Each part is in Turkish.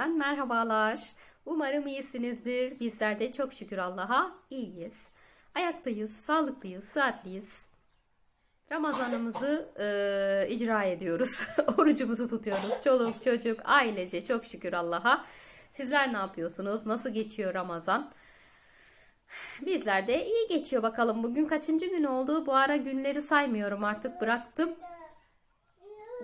Evinden merhabalar. Umarım iyisinizdir. Bizler de çok şükür Allah'a iyiyiz. Ayaktayız, sağlıklıyız, sıhhatliyiz. Ramazanımızı e, icra ediyoruz. Orucumuzu tutuyoruz. Çoluk, çocuk, ailece çok şükür Allah'a. Sizler ne yapıyorsunuz? Nasıl geçiyor Ramazan? Bizler de iyi geçiyor bakalım. Bugün kaçıncı gün oldu? Bu ara günleri saymıyorum artık bıraktım.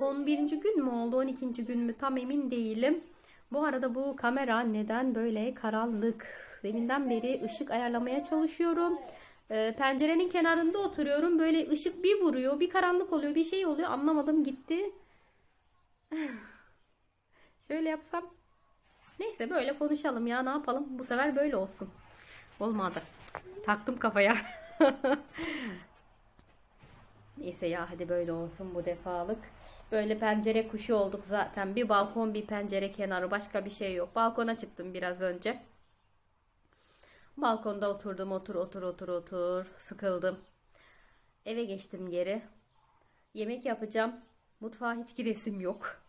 11. gün mü oldu 12. gün mü tam emin değilim. Bu arada bu kamera neden böyle karanlık? Deminden beri ışık ayarlamaya çalışıyorum. Ee, pencerenin kenarında oturuyorum. Böyle ışık bir vuruyor, bir karanlık oluyor, bir şey oluyor. Anlamadım gitti. Şöyle yapsam. Neyse böyle konuşalım ya ne yapalım. Bu sefer böyle olsun. Olmadı. Taktım kafaya. Neyse ya hadi böyle olsun bu defalık. Böyle pencere kuşu olduk zaten. Bir balkon bir pencere kenarı başka bir şey yok. Balkona çıktım biraz önce. Balkonda oturdum otur otur otur otur. Sıkıldım. Eve geçtim geri. Yemek yapacağım. Mutfağa hiç giresim yok.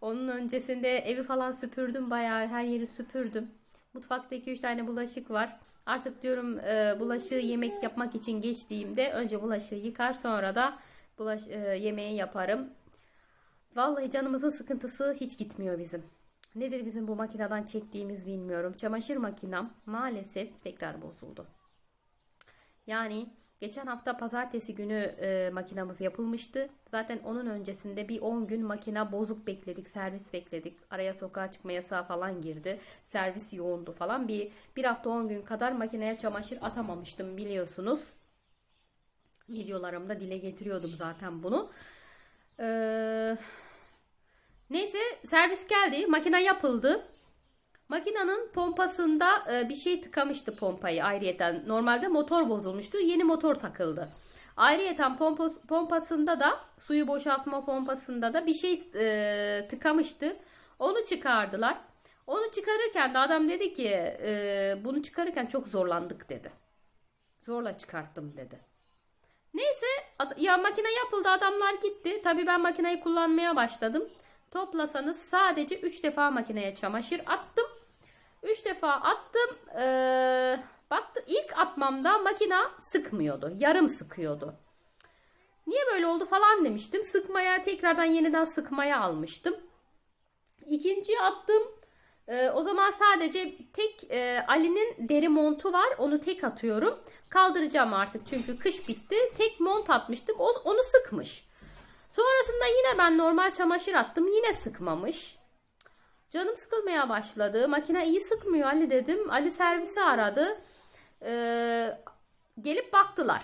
Onun öncesinde evi falan süpürdüm bayağı her yeri süpürdüm. Mutfakta 2-3 tane bulaşık var. Artık diyorum e, bulaşığı yemek yapmak için geçtiğimde önce bulaşığı yıkar sonra da bulaş e, yemeği yaparım. Vallahi canımızın sıkıntısı hiç gitmiyor bizim. Nedir bizim bu makineden çektiğimiz bilmiyorum. Çamaşır makinem maalesef tekrar bozuldu. Yani geçen hafta pazartesi günü e, makinamız yapılmıştı. Zaten onun öncesinde bir 10 gün makina bozuk bekledik, servis bekledik. Araya sokağa çıkma yasağı falan girdi. Servis yoğundu falan. Bir, bir hafta 10 gün kadar makineye çamaşır atamamıştım biliyorsunuz. Videolarımda dile getiriyordum zaten bunu. Eee... Neyse servis geldi. Makine yapıldı. Makinenin pompasında e, bir şey tıkamıştı pompayı ayrıyeten. Normalde motor bozulmuştu. Yeni motor takıldı. Ayrıyeten pompas, pompasında da suyu boşaltma pompasında da bir şey e, tıkamıştı. Onu çıkardılar. Onu çıkarırken de adam dedi ki e, bunu çıkarırken çok zorlandık dedi. Zorla çıkarttım dedi. Neyse ya makine yapıldı adamlar gitti. Tabii ben makineyi kullanmaya başladım. Toplasanız sadece 3 defa makineye çamaşır attım. 3 defa attım. Ee, baktı ilk atmamda makina sıkmıyordu. Yarım sıkıyordu. Niye böyle oldu falan demiştim. Sıkmaya tekrardan yeniden sıkmaya almıştım. İkinci attım. Ee, o zaman sadece tek e, Ali'nin deri montu var. Onu tek atıyorum. Kaldıracağım artık çünkü kış bitti. Tek mont atmıştım. O, onu sıkmış. Sonrasında yine ben normal çamaşır attım. Yine sıkmamış. Canım sıkılmaya başladı. Makine iyi sıkmıyor Ali dedim. Ali servisi aradı. Ee, gelip baktılar.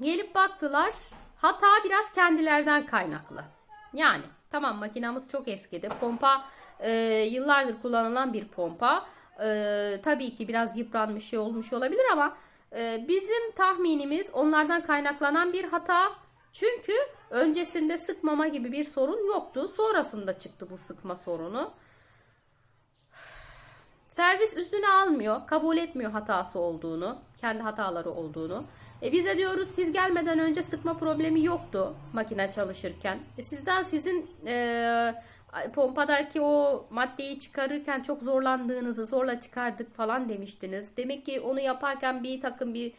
Gelip baktılar. Hata biraz kendilerden kaynaklı. Yani tamam makinamız çok eskidi. Pompa e, yıllardır kullanılan bir pompa. E, tabii ki biraz yıpranmış şey olmuş olabilir ama e, bizim tahminimiz onlardan kaynaklanan bir hata. Çünkü öncesinde sıkmama gibi bir sorun yoktu. Sonrasında çıktı bu sıkma sorunu. Servis üstüne almıyor, kabul etmiyor hatası olduğunu, kendi hataları olduğunu. E bize diyoruz siz gelmeden önce sıkma problemi yoktu makine çalışırken. E sizden sizin e, pompadaki o maddeyi çıkarırken çok zorlandığınızı zorla çıkardık falan demiştiniz. Demek ki onu yaparken bir takım bir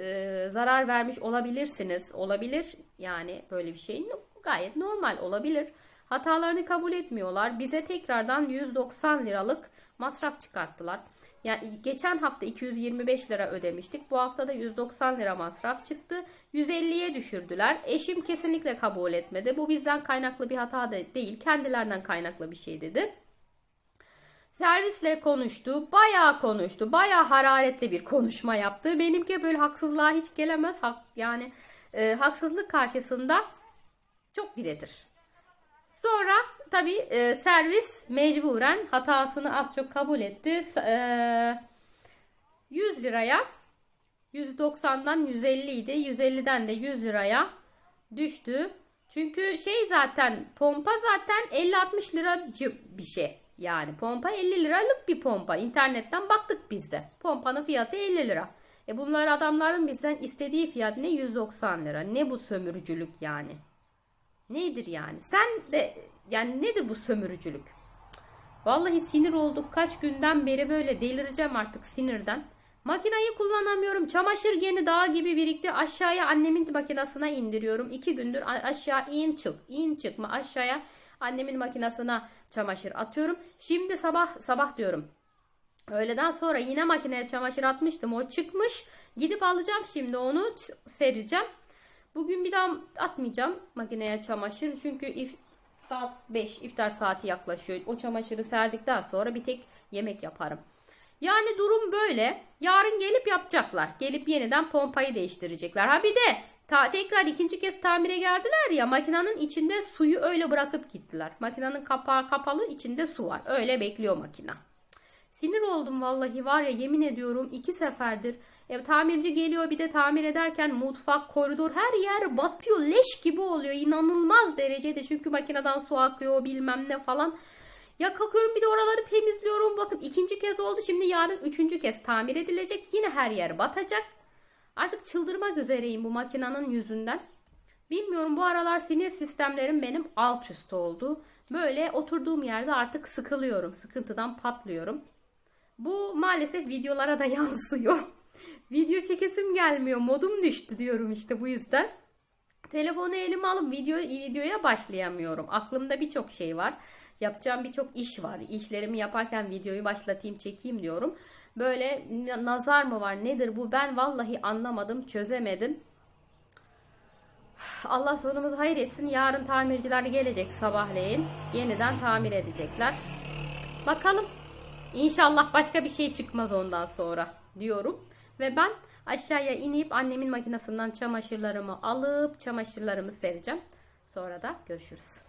e, zarar vermiş olabilirsiniz. Olabilir yani böyle bir şey gayet normal olabilir. Hatalarını kabul etmiyorlar. Bize tekrardan 190 liralık masraf çıkarttılar. Yani geçen hafta 225 lira ödemiştik. Bu hafta da 190 lira masraf çıktı. 150'ye düşürdüler. Eşim kesinlikle kabul etmedi. Bu bizden kaynaklı bir hata değil. Kendilerinden kaynaklı bir şey dedi. Servisle konuştu. Bayağı konuştu. Bayağı hararetli bir konuşma yaptı. Benimki böyle haksızlığa hiç gelemez. Yani e, haksızlık karşısında çok diretir. Sonra tabi e, servis mecburen hatasını az çok kabul etti. E, 100 liraya 190'dan 150 idi. 150'den de 100 liraya düştü. Çünkü şey zaten pompa zaten 50-60 lira bir şey. Yani pompa 50 liralık bir pompa. İnternetten baktık biz de. Pompanın fiyatı 50 lira. E bunlar adamların bizden istediği fiyat ne? 190 lira. Ne bu sömürücülük yani? Nedir yani? Sen de yani nedir bu sömürücülük? Vallahi sinir olduk. Kaç günden beri böyle delireceğim artık sinirden. Makinayı kullanamıyorum. Çamaşır geni dağ gibi birikti. Aşağıya annemin makinesine indiriyorum. İki gündür aşağı in çık. in çıkma aşağıya annemin makinesine çamaşır atıyorum. Şimdi sabah sabah diyorum. Öğleden sonra yine makineye çamaşır atmıştım. O çıkmış. Gidip alacağım şimdi onu sereceğim. Bugün bir daha atmayacağım makineye çamaşır. Çünkü if- saat 5 iftar saati yaklaşıyor. O çamaşırı serdikten sonra bir tek yemek yaparım. Yani durum böyle. Yarın gelip yapacaklar. Gelip yeniden pompayı değiştirecekler. Ha bir de ta, tekrar ikinci kez tamire geldiler ya makinenin içinde suyu öyle bırakıp gittiler. Makinenin kapağı kapalı içinde su var. Öyle bekliyor makina. Sinir oldum vallahi var ya yemin ediyorum iki seferdir. E, tamirci geliyor bir de tamir ederken mutfak, koridor her yer batıyor. Leş gibi oluyor inanılmaz derecede. Çünkü makineden su akıyor bilmem ne falan. Ya kalkıyorum bir de oraları temizliyorum. Bakın ikinci kez oldu. Şimdi yarın üçüncü kez tamir edilecek. Yine her yer batacak. Artık çıldırmak üzereyim bu makinenin yüzünden. Bilmiyorum bu aralar sinir sistemlerim benim alt üst oldu. Böyle oturduğum yerde artık sıkılıyorum. Sıkıntıdan patlıyorum. Bu maalesef videolara da yansıyor. Video çekesim gelmiyor. Modum düştü diyorum işte bu yüzden. Telefonu elime alıp video, videoya başlayamıyorum. Aklımda birçok şey var. Yapacağım birçok iş var. İşlerimi yaparken videoyu başlatayım çekeyim diyorum. Böyle na- nazar mı var nedir bu ben vallahi anlamadım çözemedim. Allah sonumuzu hayır etsin. Yarın tamirciler gelecek sabahleyin. Yeniden tamir edecekler. Bakalım. İnşallah başka bir şey çıkmaz ondan sonra diyorum. Ve ben aşağıya inip annemin makinesinden çamaşırlarımı alıp çamaşırlarımı sereceğim. Sonra da görüşürüz.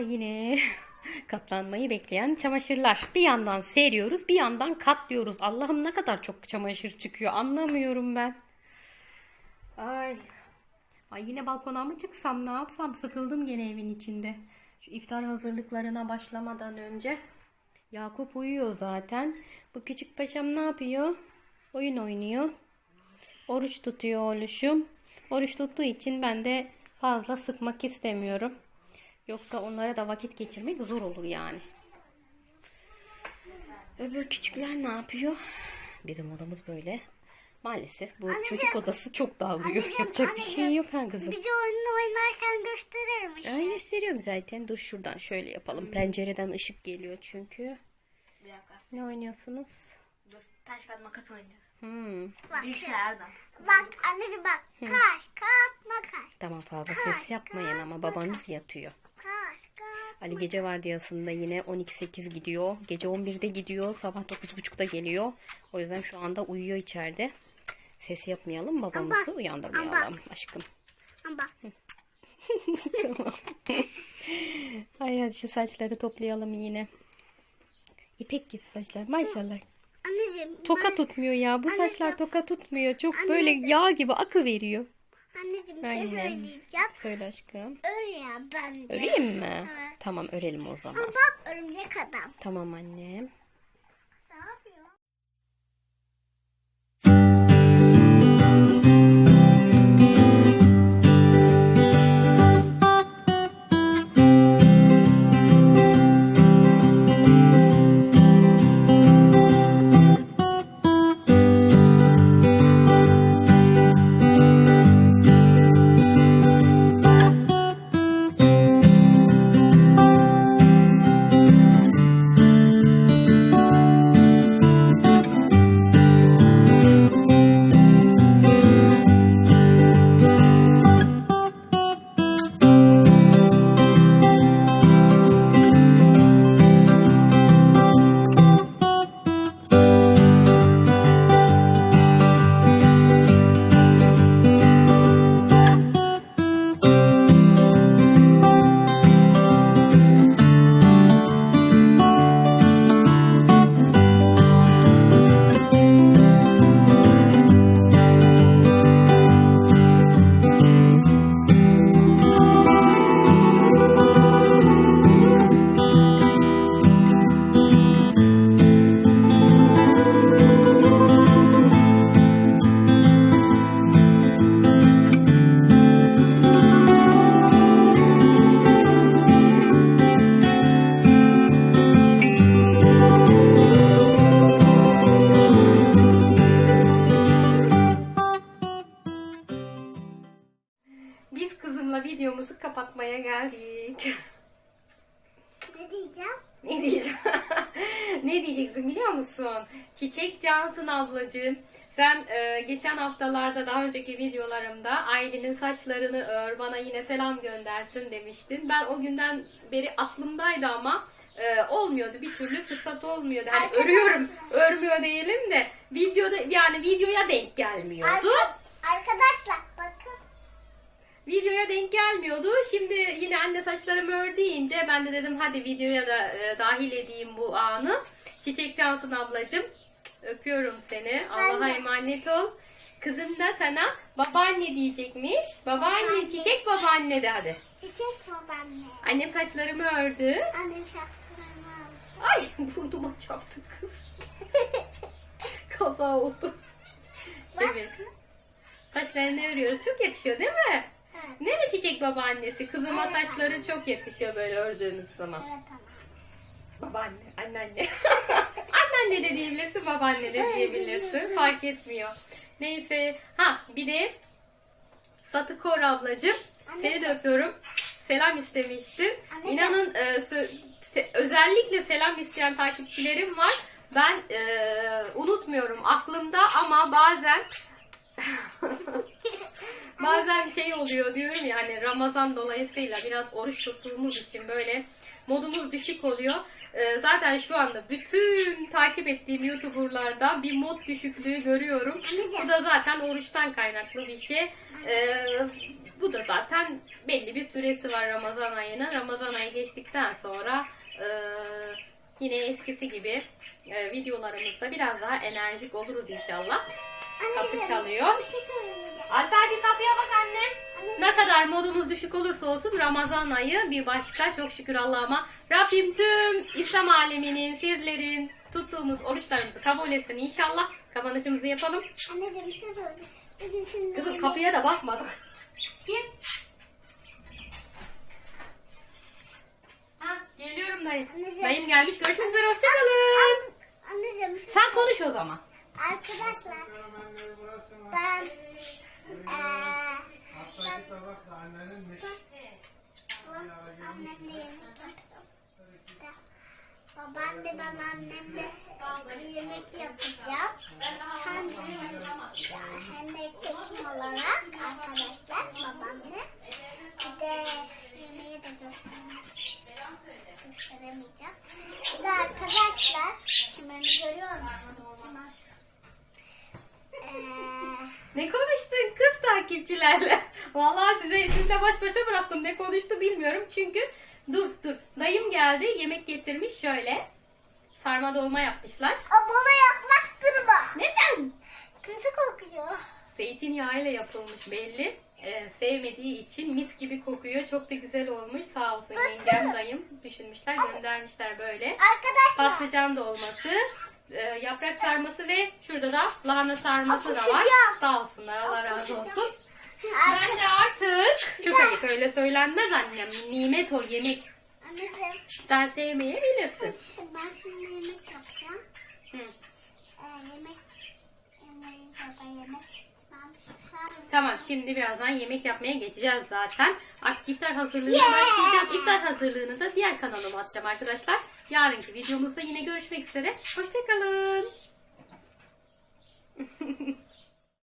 Yine katlanmayı bekleyen çamaşırlar. Bir yandan seriyoruz, bir yandan katlıyoruz. Allah'ım ne kadar çok çamaşır çıkıyor anlamıyorum ben. Ay. Ay yine balkona mı çıksam ne yapsam sıkıldım gene evin içinde. Şu iftar hazırlıklarına başlamadan önce. Yakup uyuyor zaten. Bu küçük paşam ne yapıyor? Oyun oynuyor. Oruç tutuyor oğluşum. Oruç tuttuğu için ben de fazla sıkmak istemiyorum. Yoksa onlara da vakit geçirmek zor olur yani. Öbür küçükler ne yapıyor? Bizim odamız böyle. Maalesef bu çocuk odası çok dağılıyor. Yapacak bir şey yok ha kızım. Bize oyun oynarken gösterir misin? Ay gösteriyorum zaten. Dur şuradan şöyle yapalım. Pencereden ışık geliyor çünkü. Bir dakika. Ne oynuyorsunuz? Dur. Taş kağıt makas oynuyoruz. Hmm. Bak. Bilgisayardan. Bak anne bir bak. Kaş, kağıt, makas. Tamam fazla ses yapmayın ama babanız yatıyor. Ali gece vardiyasında yine 12.8 gidiyor. Gece 11'de gidiyor. Sabah 9.30'da geliyor. O yüzden şu anda uyuyor içeride. Ses yapmayalım babamızı uyandırmayalım aşkım. Ama bak. tamam. Ay hadi şu saçları toplayalım yine. İpek gibi saçlar maşallah. Anneciğim. Toka ben- tutmuyor ya. Bu Anne, saçlar toka tutmuyor. Çok Anne, böyle yağ gibi akı veriyor. Anneciğim bir şey söyleyeceğim. Söyle aşkım. Ya bence. Öreyim mi? Evet. Tamam örelim o zaman. Ama bak örümcek adam. Tamam annem. Videomuzu kapatmaya geldik. Ne diyeceğim? Ne diyeceğim? ne diyeceksin biliyor musun? Çiçek Cansın ablacığım. Sen e, geçen haftalarda daha önceki videolarımda ailenin saçlarını ör bana yine selam göndersin demiştin. Ben o günden beri aklımdaydı ama e, olmuyordu. Bir türlü fırsat olmuyordu. Arkadaşlar. örüyorum, örmüyor değilim de videoda yani videoya denk gelmiyordu. Arka- arkadaşlar. Videoya denk gelmiyordu. Şimdi yine anne saçlarımı ör deyince ben de dedim hadi videoya da e, dahil edeyim bu anı. Çiçek Cansın ablacığım öpüyorum seni. Allah'a emanet ol. Kızım da sana babaanne diyecekmiş. Babaanne, Babaanne. çiçek babaanne de hadi. Çiçek babaanne. Annem saçlarımı ördü. Annem şahsına almış. Ay burnuma çarptı kız. Kaza oldu. Evet. Saçlarını örüyoruz. Çok yakışıyor değil mi? Evet. Ne mi çiçek babaannesi? Kızıma Evet, saçları çok yakışıyor böyle ördüğümüz zaman. Evet ama. Babaanne, anneanne. anneanne de diyebilirsin, babaanne de diyebilirsin. Fark etmiyor. Neyse. Ha bir de Satı Kor ablacığım. Anne. Seni de öpüyorum. Selam istemiştin. Anne. İnanın e, se- özellikle selam isteyen takipçilerim var. Ben e, unutmuyorum aklımda ama bazen bazen şey oluyor diyorum ya hani Ramazan dolayısıyla biraz oruç tuttuğumuz için böyle modumuz düşük oluyor. Ee, zaten şu anda bütün takip ettiğim YouTuber'larda bir mod düşüklüğü görüyorum. Bu da zaten oruçtan kaynaklı bir şey. Ee, bu da zaten belli bir süresi var Ramazan ayının. Ramazan ayı geçtikten sonra e, yine eskisi gibi e, videolarımızda biraz daha enerjik oluruz inşallah. Kapı Anneciğim, çalıyor. Bir şey söyleyeceğim. Alper bir kapıya bak annem. Ne kadar modumuz düşük olursa olsun Ramazan ayı bir başka çok şükür Allah'ıma. Rabbim tüm İslam aleminin sizlerin tuttuğumuz oruçlarımızı kabul etsin inşallah. Kapanışımızı yapalım. Anneciğim bir şey. Bugün şimdi Kızım kapıya da bakmadık. Gel. Ha, geliyorum dayı. Anneciğim. Dayım gelmiş. Görüşmek üzere. Hoşçakalın. Anneciğim bir şey Sen konuş o zaman. Arkadaşlar ben da anneninmiş. annemle yemek yapacağım. Babaanne ben annemle yemek yapacağım. Hem hem de çekim olarak arkadaşlar babaanne. Bir de yemeği de gösteremeyeceğim. Bir de arkadaşlar şimdi görüyor musunuz? Ne konuştun kız takipçilerle? Vallahi size sizle baş başa bıraktım. Ne konuştu bilmiyorum. Çünkü dur dur. Dayım geldi. Yemek getirmiş şöyle. Sarma dolma yapmışlar. Aa, bana yaklaştırma. Neden? Kötü kokuyor. Zeytinyağıyla yapılmış belli. Ee, sevmediği için mis gibi kokuyor. Çok da güzel olmuş. Sağ olsun yengem dayım düşünmüşler göndermişler böyle. Arkadaşlar. Patlıcan dolması, yaprak sarması ve şurada da lahana sarması da var. Sağ olsunlar Allah razı olsun. Ben de artık çok ayıp öyle söylenmez annem. Nimet o yemek. Anneciğim. Sen sevmeyebilirsin. Ben şimdi yemek yapacağım. Hı. Ee, yemek. Zaten yemek. Tamam şimdi birazdan yemek yapmaya geçeceğiz zaten. Artık iftar hazırlığına başlayacağım. İftar hazırlığını da diğer kanalıma atacağım arkadaşlar. Yarınki videomuzda yine görüşmek üzere. Hoşçakalın.